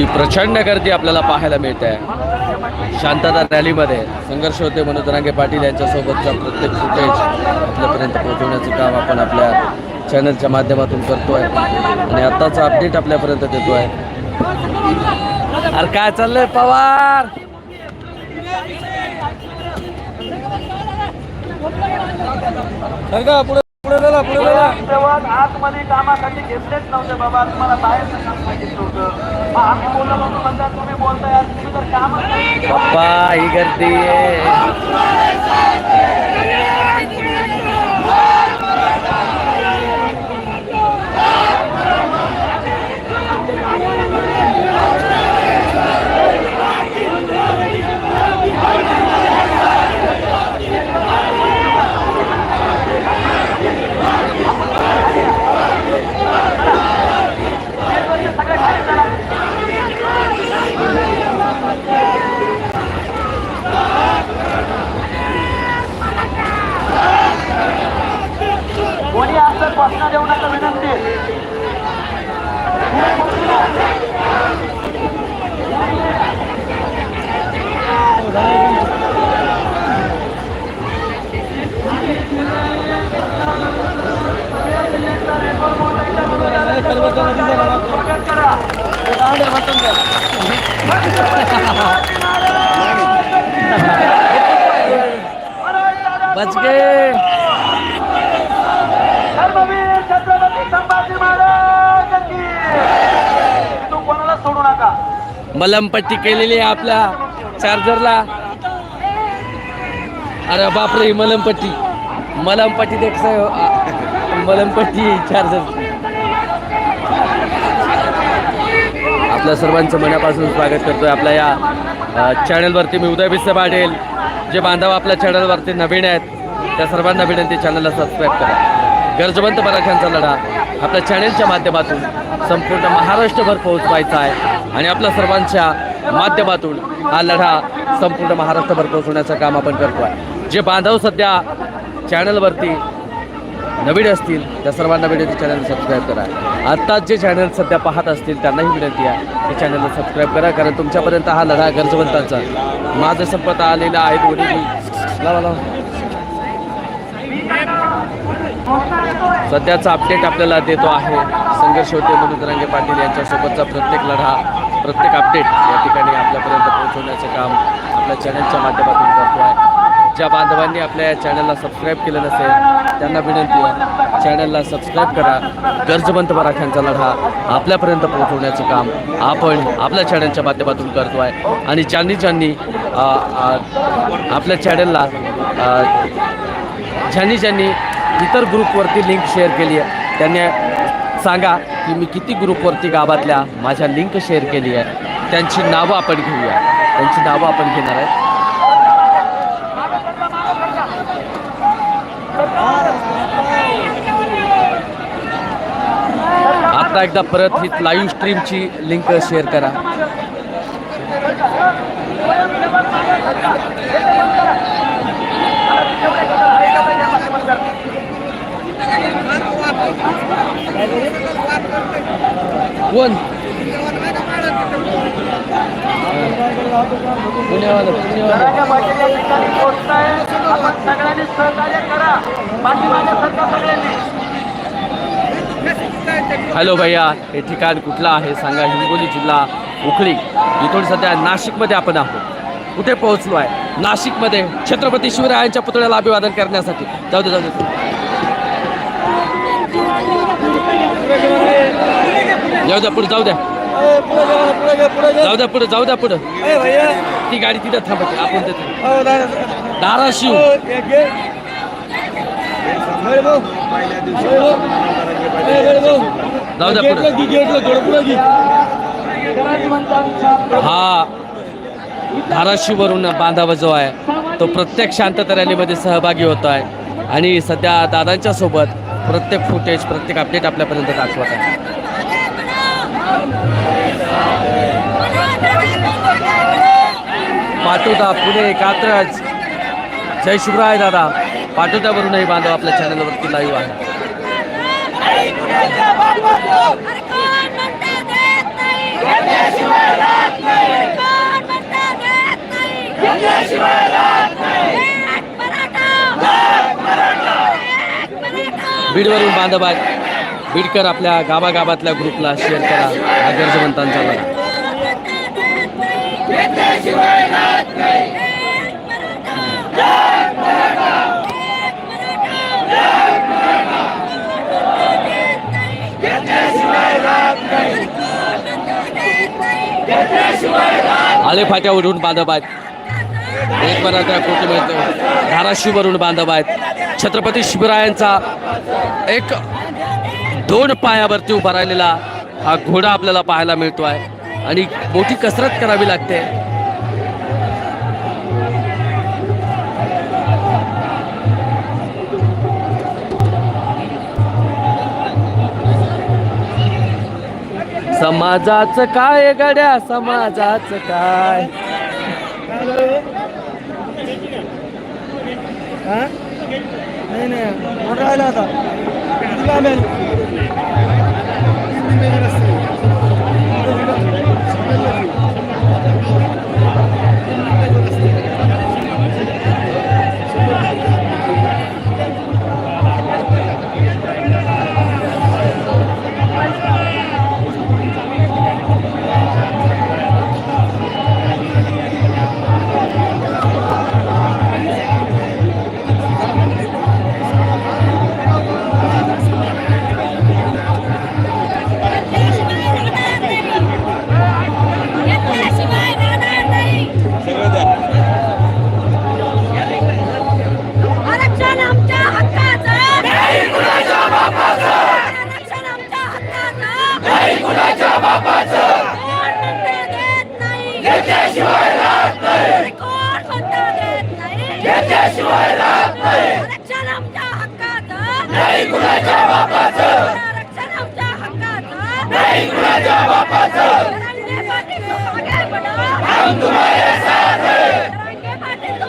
ही प्रचंड गर्दी आपल्याला पाहायला मिळते. आहे शांतता रॅलीमध्ये संघर्ष होते मनोज रांगे पाटील यांच्यासोबतचा प्रत्येक फुटेज आपल्यापर्यंत पोहोचवण्याचं काम आपण आपल्या चॅनलच्या माध्यमातून करतोय. आणि आत्ताचा अपडेट आपल्यापर्यंत देतो आहे अरे काय चाललंय पवार? पुढे आतमध्ये कामासाठी घेतलेच नव्हते बाबा. तुम्हाला बाहेरचं काम सांगितलं होतं. आम्ही बोललो म्हणून म्हणता तुम्ही बोलताय तुम्ही तर कामच नाही. पप्पा ही गर्दी आहे. मलमपट्टी केलेली आहे आपल्या चार्जरला. अरे बापरे ही मलमपट्टी. मलमपट्टी देख मलमपट्टी चार्जर. आपल्या सर्वांचं मनापासून स्वागत करतोय आपल्या या चॅनलवरती मी उदय बिस्से पाटील. जे बांधव आपल्या चॅनलवरती नवीन आहेत त्या सर्वांना विनंती चॅनलला सबस्क्राईब करा. गरजवंत मराठ्यांचा लढा आपल्या चॅनलच्या माध्यमातून संपूर्ण महाराष्ट्रभर पोहोचवायचा आहे. आणि आपल्या सर्वांच्या माध्यमातून हा लढा संपूर्ण महाराष्ट्रभर पोहोचवण्याचं काम आपण करतो आहे जे बांधव सध्या चॅनलवरती नवीन असतील त्या सर्वांना विनंती चॅनल सबस्क्राईब करा. आत्ताच जे चॅनल सध्या पाहत असतील त्यांनाही विनंती आहे ते चॅनलला सबस्क्राईब करा कारण तुमच्यापर्यंत हा लढा गरजवंतांचा माझं संपत आलेला आहे सध्याचा अपडेट आपल्याला देतो आहे संघर्ष होते मनोज रंगे पाटील यांच्यासोबतचा प्रत्येक लढा. प्रत्येक अपडेट या ठिकाणी आपल्यापर्यंत पोहोचवण्याचं काम आपल्या चॅनलच्या माध्यमातून करतो आहे ज्या बांधवांनी आपल्या या चॅनलला सबस्क्राईब केलं नसेल त्यांना विनंती आहे चॅनलला सबस्क्राईब करा. गरजवंत मराठ्यांचा लढा आपल्यापर्यंत पोहोचवण्याचं काम आपण आपल्या चॅनलच्या माध्यमातून करतो आहे आणि ज्यांनी ज्यांनी आपल्या चॅनलला ज्यांनी ज्यांनी इतर ग्रुपवरती लिंक शेअर केली आहे त्यांनी सांगा की मी किती ग्रुपवरती गावातल्या माझ्या लिंक शेअर केली आहे. त्यांची नावं आपण घेऊया. त्यांची नावं आपण घेणार आहे आता एकदा परत ही लाईव्ह स्ट्रीमची लिंक शेअर करा. कोण सगळ्यांनी सहकार्य करा. सगळ्यांनी. हॅलो भैया हे ठिकाण कुठलं आहे सांगा. हिंगोली जिल्हा उखळी. इथून सध्या नाशिकमध्ये आपण आहोत. कुठे पोहोचलो आहे? नाशिकमध्ये छत्रपती शिवरायांच्या पुतळ्याला अभिवादन करण्यासाठी. जाऊ दे जाऊ दे. जाऊ द्या पुढे जाऊ द्या. जाऊ द्या पुढे जाऊ द्या पुढे. ती गाडी तिथं थांबते आपण तिथे धाराशिव जाऊ द्या पुढे. हा. धाराशिववरून बांधावा जो आहे तो प्रत्येक शांतता रॅलीमध्ये सहभागी होतो आहे आणि सध्या दादांच्या सोबत प्रत्येक फुटेज प्रत्येक अपडेट आपल्यापर्यंत दाखवत आहे. पाटोदा पुणे एकात्रच जय शुक्राय दादा. पाटोद्यावरूनही बांधव आपल्या चॅनलवरती लाईव्ह आहे. बीडवरून बांधव आहेत बीडकर आपल्या गावागावातल्या ग्रुपला शेअर करा. हा गरजवंतांचा लढा आले फाट्यावरून बांधव आहेत एक मराठा कुटुंब धाराशिववरून बांधव आहेत छत्रपती शिवरायांचा एक दोन पायावरती उभा राहिलेला हा घोडा आपल्याला पाहायला मिळतो आहे आणि मोठी कसरत करावी लागते. समाजाचं काय गड्या समाजाचं काय? नाही नाही मोठा राहिला आता आरक्षण आमच्या हक्काचं आरक्षण आमच्या हक्काचं रंगे पाटील तुम आगे बढ़ो हम तुम्हारे साथ रंगे पाटील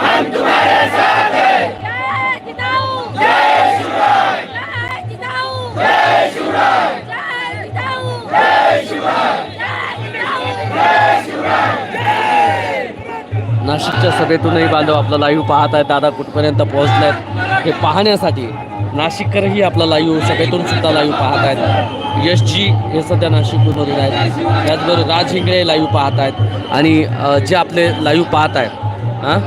हम तुम्हारे साथ जय जिताऊ जय शिवराय जय जिताऊ जय शिवराय जय जिताऊ जय शिवराय. नाशिकच्या सभेतूनही बांधव आपला लाईव्ह पाहत आहेत. दादा कुठपर्यंत पोहोचलेत हे पाहण्यासाठी नाशिककरही आपला लाईव्ह सभेतून सुद्धा लाईव्ह पाहत आहेत. यशजी हे सध्या नाशिकमधून आहेत. त्याचबरोबर राज हिंगळे लाईव्ह पाहत आहेत. आणि जे आपले लाईव्ह पाहत आहेत हां?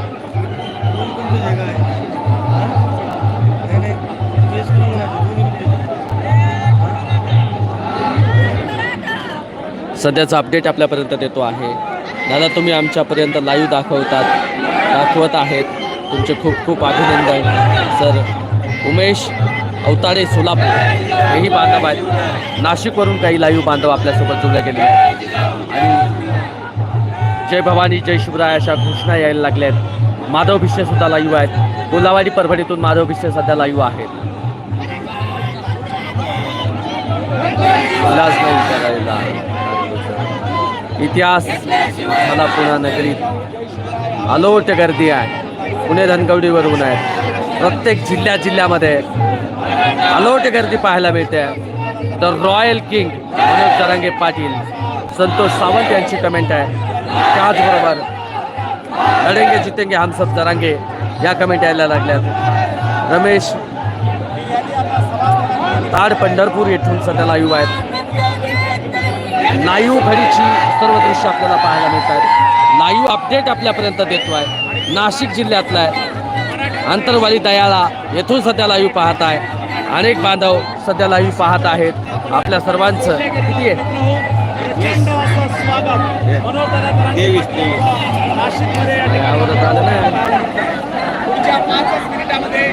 सध्याचा अपडेट आपल्यापर्यंत देतो आहे. दादा तुम्ही आमच्यापर्यंत लाईव्ह दाखवतात दाखवत आहेत. तुमचे खूप खूप अभिनंदन. सर उमेश अवताडे सोलापूर हेही बांधव आहेत. नाशिकवरून काही लाईव्ह बांधव आपल्यासोबत जोडले गेले आणि जय भवानी जय शिवराय अशा घोषणा यायला लागल्या आहेत. माधव भिष्टे सुद्धा लाईव्ह आहेत. गोलावाडी परभणीतून माधव भिष्य सध्या लाईव्ह आहेत. इलाज नाही करायला इतिहास मला पुन्हा नगरीत अलोट गर्दी आहे. पुणे धनकवडीवरून आहेत प्रत्येक जिल्ह्या जिल्ह्यामध्ये अलोट गर्दी पाहायला मिळते. The royal king Manoj Jarange Patil Santosh Sawant यांची कमेंट आहे. त्याचबरोबर लढेंगे जितेंगे हमसब जरांगे या कमेंट यायला लागल्यात. रमेश ताड पंढरपूर येथून सध्या लाईव्ह आहेत. लाईव्ह घडीची सर्व दृश्य आपल्याला पाहायला मिळत आहेत लाईव्ह अपडेट आपल्यापर्यंत देतो आहे नाशिक जिल्ह्यातला आहे. आंतरवाली दयाळा येथून सध्या लाईव्ह पाहत आहे. अनेक बांधव सध्या लाईव्ह पाहत आहेत. आपल्या सर्वांचं किती आहे? पुढच्या पाचच मिनिटामध्ये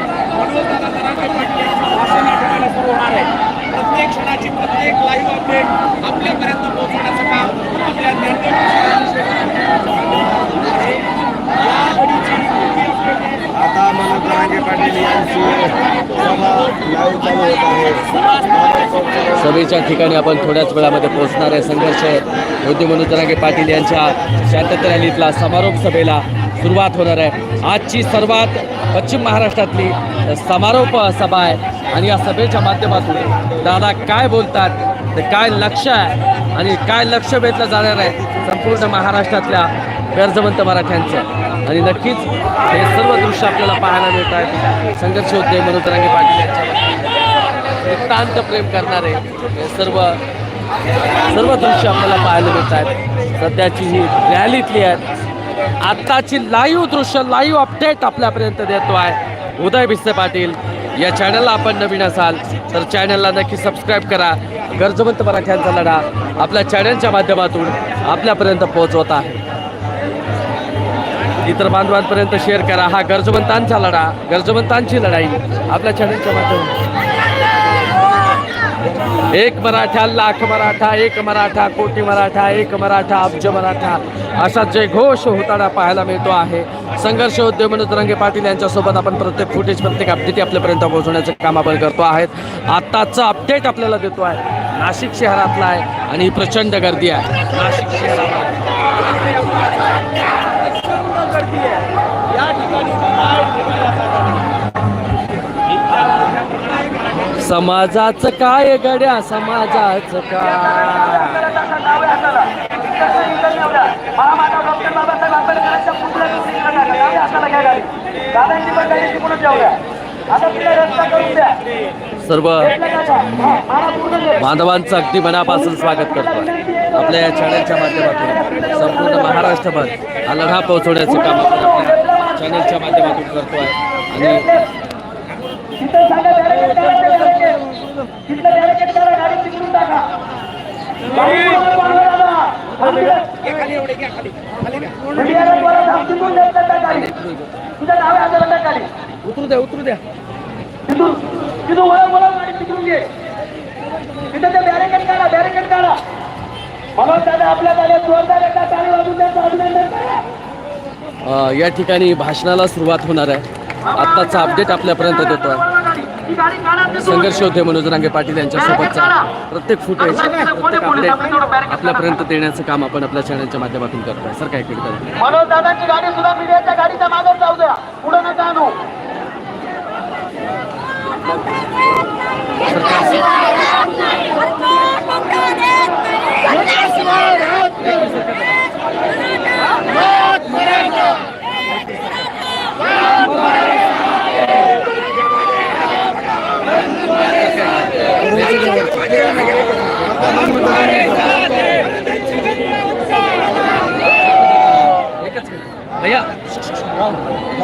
ठिकाणी सुरू होणार आहे. प्रत्येक क्षणाची प्रत्येक लाईव्ह अपडेट आपल्यापर्यंत पोहोचवण्याचं काम आपल्या ज्ञानदेव आहे. या घडीची मोठी update आहे. आता मनोज जरांगे पाटील यांची सभा लाईव्ह चालू होत आहे सभेच्या ठिकाणी आपण थोड्याच वेळामध्ये पोहोचणार आहे संघर्ष मोदी मनोजरांगे पाटील यांच्या शांतता रॅलीतला समारोप सभेला सुरुवात होणार आहे आजची सर्वात पश्चिम महाराष्ट्रातली समारोप सभा आहे. आणि या सभेच्या माध्यमातून दादा काय बोलतात ते काय लक्ष आहे आणि काय लक्ष वेधलं जाणार आहे संपूर्ण महाराष्ट्रातल्या गरजवंत मराठ्यांचं. आणि नक्कीच हे सर्व दृश्य आपल्याला पाहायला मिळत आहेत. संघर्ष होते मनोज रांगे पाटील यांच्यावर नितांत प्रेम करणारे हे सर्व सर्व दृश्य आपल्याला पाहायला मिळत आहेत. सध्याची ही रॅलीतली आहेत. आत्ताची लाईव्ह दृश्य लाईव्ह अपडेट आपल्यापर्यंत देतो आहे. उदय भिसे पाटील या चॅनलला आपण नवीन असाल तर चॅनलला नक्की सबस्क्राईब करा. गरजवंत मराठ्यांचा लढा आपल्या चॅनलच्या माध्यमातून आपल्यापर्यंत पोहोचवत आहे. इतर बांधवांपर्यंत शेअर करा. हा गरजवंतांचा लढा गरजवंतांची लढाई आपल्या चॅनलच्या माध्यमातून. एक मराठा लाख मराठा एक मराठा कोटी मराठा एक मराठा अब्ज मराठा असा जयघोष होताना पाहायला मिळतो आहे. संघर्ष उद्योग मनोज रंगे पाटील यांच्यासोबत आपण प्रत्येक फुटेज प्रत्येक अपडेट आपल्यापर्यंत पोहोचवण्याचं काम आपण करतो आहेत. आत्ताचं अपडेट आपल्याला देतो आहे. नाशिक शहरातला आहे आणि ही प्रचंड गर्दी आहे. नाशिक शहरात समाजाच काय गड्या? समाजाच काय? सर्व इकडे बांधवांचं अगदी मनापासून स्वागत करतो. आपल्या या चॅनलच्या माध्यमातून संपूर्ण महाराष्ट्रभर हा लढा पोहोचवण्याचं काम आपण आपल्या चॅनलच्या माध्यमातून करतो आहे आणि तिथं सांगा बॅरिकेड करा, ते बॅरिकेड. तिथलं बॅरिकेड करा, गाडी तिकडून टाका. गाडी पुढं मागं दादा. थांबते. खाली एवढे घ्या खाली खाली घ्या मीडियाला बोला, थांब, तिकडून देत नाही त्या गाडी. तुझ्या डाव्या हाताला टाक उतरू द्या उतरू द्या तिथून तिथून वळव वळव गाडी तिकडून घे तिथं ते बॅरिकेड काढा बॅरिकेड काढा मनोज दादा आपल्या दादा जोरदार एकदा चालू वाजून त्यांचं अभिनंदन करा या ठिकाणी भाषणाला सुरुवात होणार आहे. आत्ताचा अपडेट आपल्यापर्यंत देतो आहे संघर्ष होते मनोज रांगे पाटील यांच्यासोबतचा प्रत्येक फुटेज प्रत्येक अपडेट आपल्यापर्यंत देण्याचं काम आपण आपल्या चॅनलच्या माध्यमातून करतो सर काय करतो मनोज दादाची गाडी सुद्धा मीडियाच्या गाडीच्या मागे जाऊ द्या पुढे नका आणू एकच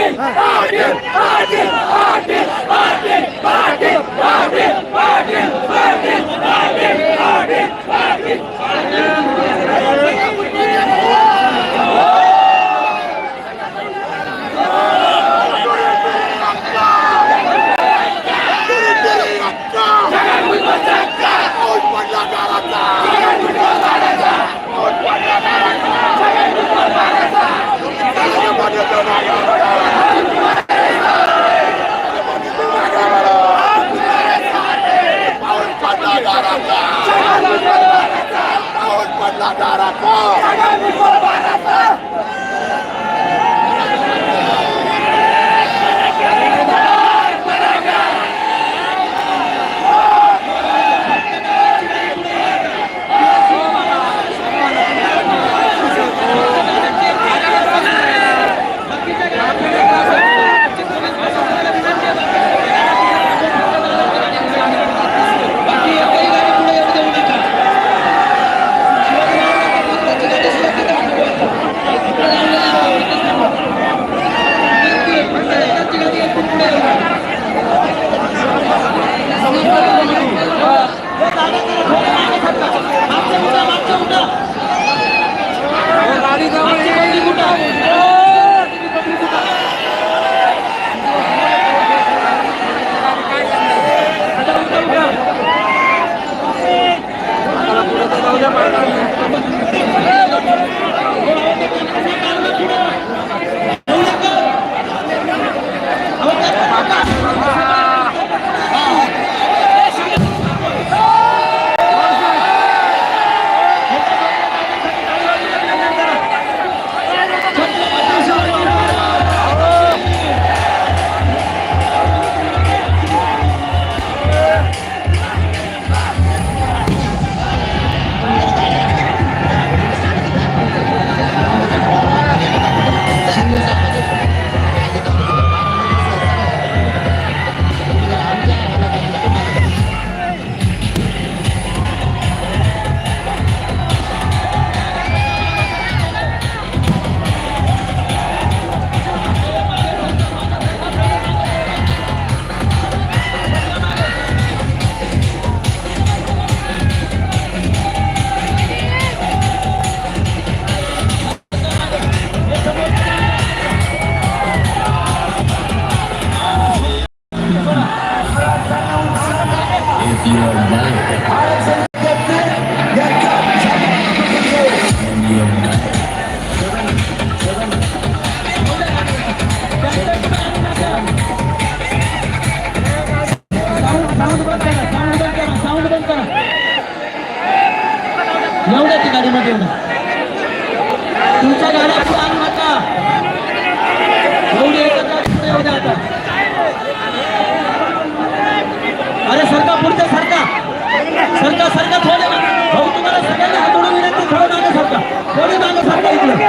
Martin! Martin! Martin! Martin! Martin! Martin! Martin! If you're not. गाडीमध्ये सरका सरका थोडे भाऊ तुम्हाला सगळ्यांना हातोडून विनंती थोडं मागे सरका थोडे मागे सरका इकडे.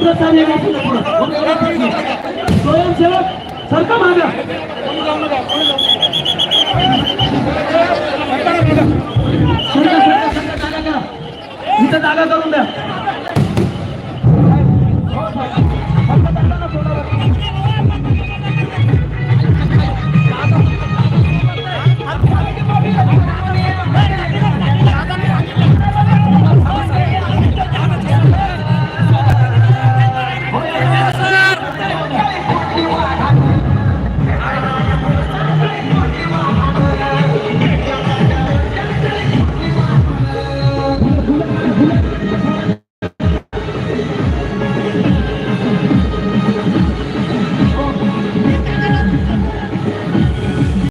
पुढचं चालू स्वयंसेवक सरका मागा इथं जागा करून द्या